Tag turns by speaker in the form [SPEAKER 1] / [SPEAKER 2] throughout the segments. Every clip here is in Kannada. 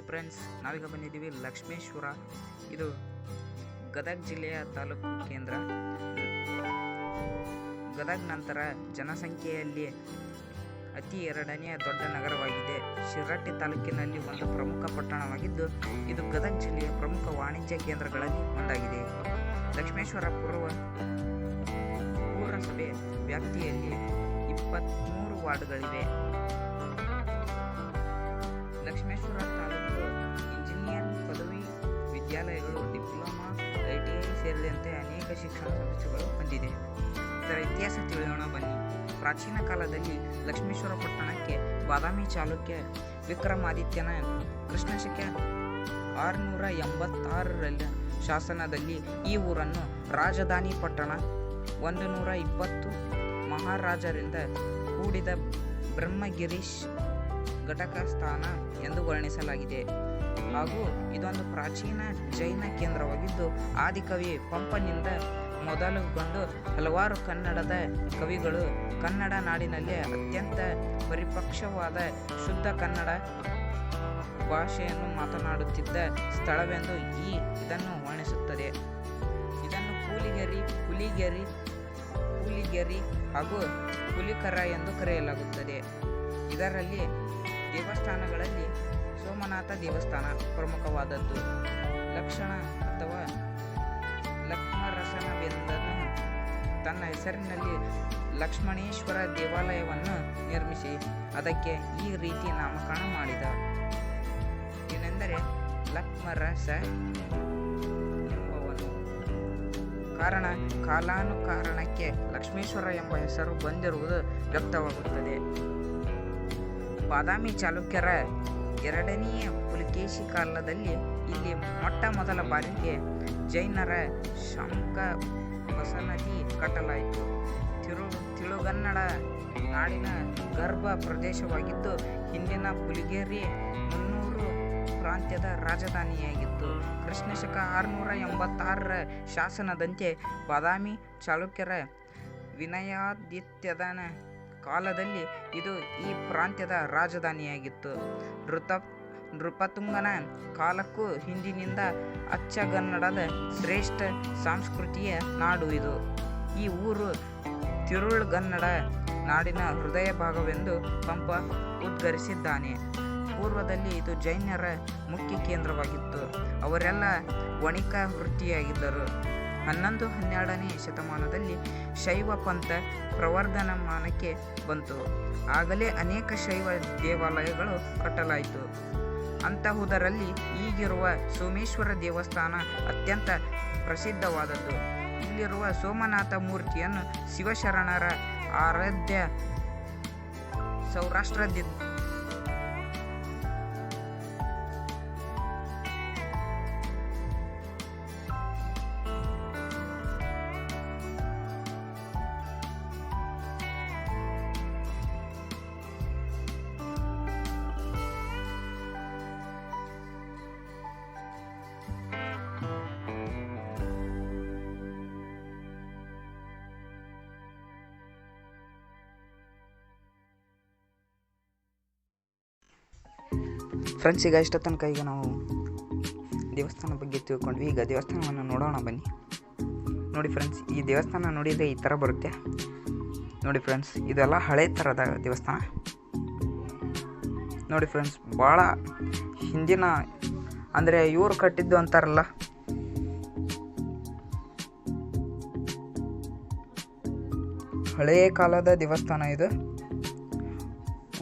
[SPEAKER 1] ಹಾಯ್ ಫ್ರೆಂಡ್ಸ್, ನಾವೀಗ ಬಂದಿದ್ದೀವಿ ಲಕ್ಷ್ಮೇಶ್ವರ. ಇದು ಗದಗ ಜಿಲ್ಲೆಯ ತಾಲೂಕು ಕೇಂದ್ರ. ಗದಗ ನಂತರ ಜನಸಂಖ್ಯೆಯಲ್ಲಿ ಅತಿ ಎರಡನೆಯ ದೊಡ್ಡ ನಗರವಾಗಿದೆ. ಶಿರಟ್ಟಿ ತಾಲೂಕಿನಲ್ಲಿ ಒಂದು ಪ್ರಮುಖ ಪಟ್ಟಣವಾಗಿದ್ದು, ಇದು ಗದಗ ಜಿಲ್ಲೆಯ ಪ್ರಮುಖ ವಾಣಿಜ್ಯ ಕೇಂದ್ರಗಳಲ್ಲಿ ಒಂದಾಗಿದೆ. ಲಕ್ಷ್ಮೇಶ್ವರ ಪೂರ್ವ ಪುರಸಭೆ ವ್ಯಾಪ್ತಿಯಲ್ಲಿ ಇಪ್ಪತ್ತ್ಮೂರು ವಾರ್ಡ್ಗಳಿವೆ. ಲಕ್ಷ್ಮೇಶ್ವರ ವಿದ್ಯಾಲಯಗಳು, ಡಿಪ್ಲೊಮಾ, ಐ ಟಿ ಐ ಸೇರಿದಂತೆ ಅನೇಕ ಶಿಕ್ಷಣ ಸಂಸ್ಥೆಗಳು ಹೊಂದಿದೆ ಇದರ ಇತಿಹಾಸ ತಿಳಿಯೋಣ ಬನ್ನಿ. ಪ್ರಾಚೀನ ಕಾಲದಲ್ಲಿ ಲಕ್ಷ್ಮೇಶ್ವರ ಪಟ್ಟಣಕ್ಕೆ ಬಾದಾಮಿ ಚಾಲುಕ್ಯ ವಿಕ್ರಮಾದಿತ್ಯನ ಕೃಷ್ಣಶಕ ಆರುನೂರ ಎಂಬತ್ತಾರರಲ್ಲಿ ಶಾಸನದಲ್ಲಿ ಈ ಊರನ್ನು ರಾಜಧಾನಿ ಪಟ್ಟಣ ಒಂದು ನೂರ ಇಪ್ಪತ್ತು ಮಹಾರಾಜರಿಂದ ಕೂಡಿದ ಬ್ರಹ್ಮಗಿರೀಶ್ ಘಟಕ ಸ್ಥಾನ ಎಂದು ವರ್ಣಿಸಲಾಗಿದೆ. ಹಾಗೂ ಇದೊಂದು ಪ್ರಾಚೀನ ಜೈನ ಕೇಂದ್ರವಾಗಿದ್ದು, ಆದಿಕವಿ ಪಂಪನಿಂದ ಮೊದಲುಗೊಂಡು ಹಲವಾರು ಕನ್ನಡದ ಕವಿಗಳು ಕನ್ನಡ ನಾಡಿನಲ್ಲಿ ಅತ್ಯಂತ ಪರಿಪಕ್ಷವಾದ ಶುದ್ಧ ಕನ್ನಡ ಭಾಷೆಯನ್ನು ಮಾತನಾಡುತ್ತಿದ್ದ ಸ್ಥಳವೆಂದು ಈ ಇದನ್ನು ವರ್ಣಿಸುತ್ತದೆ. ಇದನ್ನು ಕೂಲಿಗೆರಿ ಹುಲಿಗೆರಿ ಕೂಲಿಗೆರಿ ಹಾಗೂ ಹುಲಿಕರ ಎಂದು ಕರೆಯಲಾಗುತ್ತದೆ. ಇದರಲ್ಲಿ ದೇವಸ್ಥಾನಗಳಲ್ಲಿ ಸೋಮನಾಥ ದೇವಸ್ಥಾನ ಪ್ರಮುಖವಾದದ್ದು. ಲಕ್ಷಣ ಅಥವಾ ಲಕ್ಷ್ಮರಸನವೆಂದನು ತನ್ನ ಹೆಸರಿನಲ್ಲಿ ಲಕ್ಷ್ಮಣೇಶ್ವರ ದೇವಾಲಯವನ್ನು ನಿರ್ಮಿಸಿ ಅದಕ್ಕೆ ಈ ರೀತಿ ನಾಮಕರಣ ಮಾಡಿದ. ಏನೆಂದರೆ ಲಕ್ಷ್ಮರಸ ಎಂಬವನು. ಕಾರಣ ಕಾಲಾನುಕಾರಣಕ್ಕೆ ಲಕ್ಷ್ಮೇಶ್ವರ ಎಂಬ ಹೆಸರು ಬಂದಿರುವುದು ವ್ಯಕ್ತವಾಗುತ್ತದೆ. ಬಾದಾಮಿ ಚಾಲುಕ್ಯರ ಎರಡನೆಯ ಪುಲಿಕೇಶಿ ಕಾಲದಲ್ಲಿ ಇಲ್ಲಿ ಮೊಟ್ಟ ಮೊದಲ ಬಾರಿಗೆ ಜೈನರ ಶಂಕ ಬಸನದಿ ಕಟ್ಟಲಾಯಿತು. ತಿರು ತಿಳುಗನ್ನಡ ನಾಡಿನ ಗರ್ಭ ಪ್ರದೇಶವಾಗಿದ್ದು, ಹಿಂದಿನ ಪುಲಿಗೇರಿ ಮುನ್ನೂರು ಪ್ರಾಂತ್ಯದ ರಾಜಧಾನಿಯಾಗಿತ್ತು. ಕೃಷ್ಣಶಕ ಆರುನೂರ ಎಂಬತ್ತಾರರ ಶಾಸನದಂತೆ ಬಾದಾಮಿ ಚಾಲುಕ್ಯರ ವಿನಯಾದಿತ್ಯದನ ಕಾಲದಲ್ಲಿ ಇದು ಈ ಪ್ರಾಂತ್ಯದ ರಾಜಧಾನಿಯಾಗಿತ್ತು. ನೃತ ನೃಪತುಂಗನ ಕಾಲಕ್ಕೂ ಹಿಂದಿನಿಂದ ಅಚ್ಚಗನ್ನಡದ ಶ್ರೇಷ್ಠ ಸಾಂಸ್ಕೃತಿಯ ನಾಡು ಇದು. ಈ ಊರು ತಿರುಳುಗನ್ನಡ ನಾಡಿನ ಹೃದಯ ಭಾಗವೆಂದು ಪಂಪ ಉದ್ಗರಿಸಿದ್ದಾನೆ. ಪೂರ್ವದಲ್ಲಿ ಇದು ಜೈನರ ಮುಖ್ಯ ಕೇಂದ್ರವಾಗಿತ್ತು. ಅವರೆಲ್ಲ ವಣಿಕ ವೃತ್ತಿಯಾಗಿದ್ದರು. ಹನ್ನೊಂದು ಹನ್ನೆರಡನೇ ಶತಮಾನದಲ್ಲಿ ಶೈವ ಪಂಥ ಪ್ರವರ್ಧನಮಾನಕ್ಕೆ ಬಂತು. ಆಗಲೇ ಅನೇಕ ಶೈವ ದೇವಾಲಯಗಳು ಕಟ್ಟಲಾಯಿತು. ಅಂತಹುದರಲ್ಲಿ ಈಗಿರುವ ಸೋಮೇಶ್ವರ ದೇವಸ್ಥಾನ ಅತ್ಯಂತ ಪ್ರಸಿದ್ಧವಾದದ್ದು. ಇಲ್ಲಿರುವ ಸೋಮನಾಥ ಮೂರ್ತಿಯನ್ನು ಶಿವಶರಣರ ಆರಾಧ್ಯ ಸೌರಾಷ್ಟ್ರದಿ ಫ್ರೆಂಡ್ಸ್ ಈಗ ಇಷ್ಟ ತನಕ ಈಗ ನಾವು ದೇವಸ್ಥಾನ ಬಗ್ಗೆ ತಿಳ್ಕೊಂಡ್ವಿ. ಈಗ ದೇವಸ್ಥಾನವನ್ನು ನೋಡೋಣ ಬನ್ನಿ. ನೋಡಿ ಫ್ರೆಂಡ್ಸ್, ಈ ದೇವಸ್ಥಾನ ನೋಡಿದರೆ ಈ ಥರ ಬರುತ್ತೆ. ನೋಡಿ ಫ್ರೆಂಡ್ಸ್, ಇದೆಲ್ಲ ಹಳೆ ಥರದ ದೇವಸ್ಥಾನ. ನೋಡಿ ಫ್ರೆಂಡ್ಸ್, ಭಾಳ ಹಿಂದಿನ, ಅಂದರೆ ಇವರು ಕಟ್ಟಿದ್ದು ಅಂತಾರಲ್ಲ. ಹಳೆಯ ಕಾಲದ ದೇವಸ್ಥಾನ ಇದು.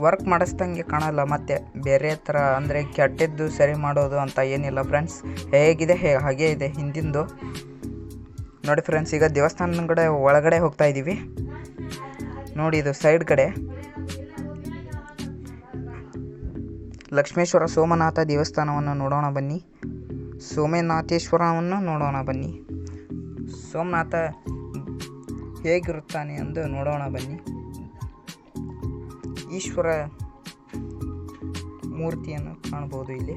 [SPEAKER 1] ವರ್ಕ್ ಮಾಡಿಸ್ದಂಗೆ ಕಾಣಲ್ಲ, ಮತ್ತೆ ಬೇರೆ ಥರ ಅಂದರೆ ಕೆಟ್ಟಿದ್ದು ಸರಿ ಮಾಡೋದು ಅಂತ ಏನಿಲ್ಲ ಫ್ರೆಂಡ್ಸ್ ಹೇಗಿದೆ, ಹೇ, ಹಾಗೆ ಇದೆ ಹಿಂದಿಂದು. ನೋಡಿ ಫ್ರೆಂಡ್ಸ್ ಈಗ ದೇವಸ್ಥಾನದ ಕಡೆ, ಒಳಗಡೆ ಹೋಗ್ತಾ ಇದ್ದೀವಿ ನೋಡಿ ಇದು ಸೈಡ್ ಕಡೆ. ಲಕ್ಷ್ಮೇಶ್ವರ ಸೋಮನಾಥ ದೇವಸ್ಥಾನವನ್ನು ನೋಡೋಣ ಬನ್ನಿ. ಸೋಮನಾಥೇಶ್ವರವನ್ನು ನೋಡೋಣ ಬನ್ನಿ. ಸೋಮನಾಥ ಹೇಗಿರುತ್ತಾನೆ ಎಂದು ನೋಡೋಣ ಬನ್ನಿ. ಈಶ್ವರ ಮೂರ್ತಿಯನ್ನು ಕಾಣಬಹುದು ಇಲ್ಲಿ.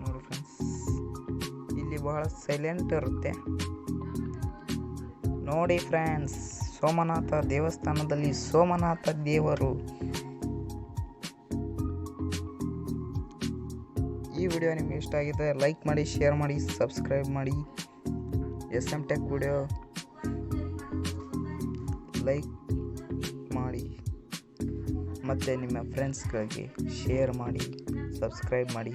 [SPEAKER 1] ನೋಡಿ ಫ್ರೆಂಡ್ಸ್ ಇಲ್ಲಿ ಬಹಳ ಸೈಲೆಂಟ್ ಇರುತ್ತೆ. ನೋಡಿ ಫ್ರೆಂಡ್ಸ್ ಸೋಮನಾಥ ದೇವಸ್ಥಾನದಲ್ಲಿ ಸೋಮನಾಥ ದೇವರು. ಈ ವಿಡಿಯೋ ನಿಮಗೆ ಇಷ್ಟ ಆಗಿದೆ ಲೈಕ್ ಮಾಡಿ ಶೇರ್ ಮಾಡಿ ಸಬ್ಸ್ಕ್ರೈಬ್ ಮಾಡಿ. S M tech video like ಮತ್ತು ನಿಮ್ಮ ಫ್ರೆಂಡ್ಸ್ಗಾಗಿ ಶೇರ್ ಮಾಡಿ ಸಬ್ಸ್ಕ್ರೈಬ್ ಮಾಡಿ.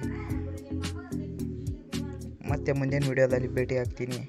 [SPEAKER 1] ಮತ್ತು ಮುಂದಿನ ವೀಡಿಯೋದಲ್ಲಿ ಭೇಟಿ ಆಗ್ತೀನಿ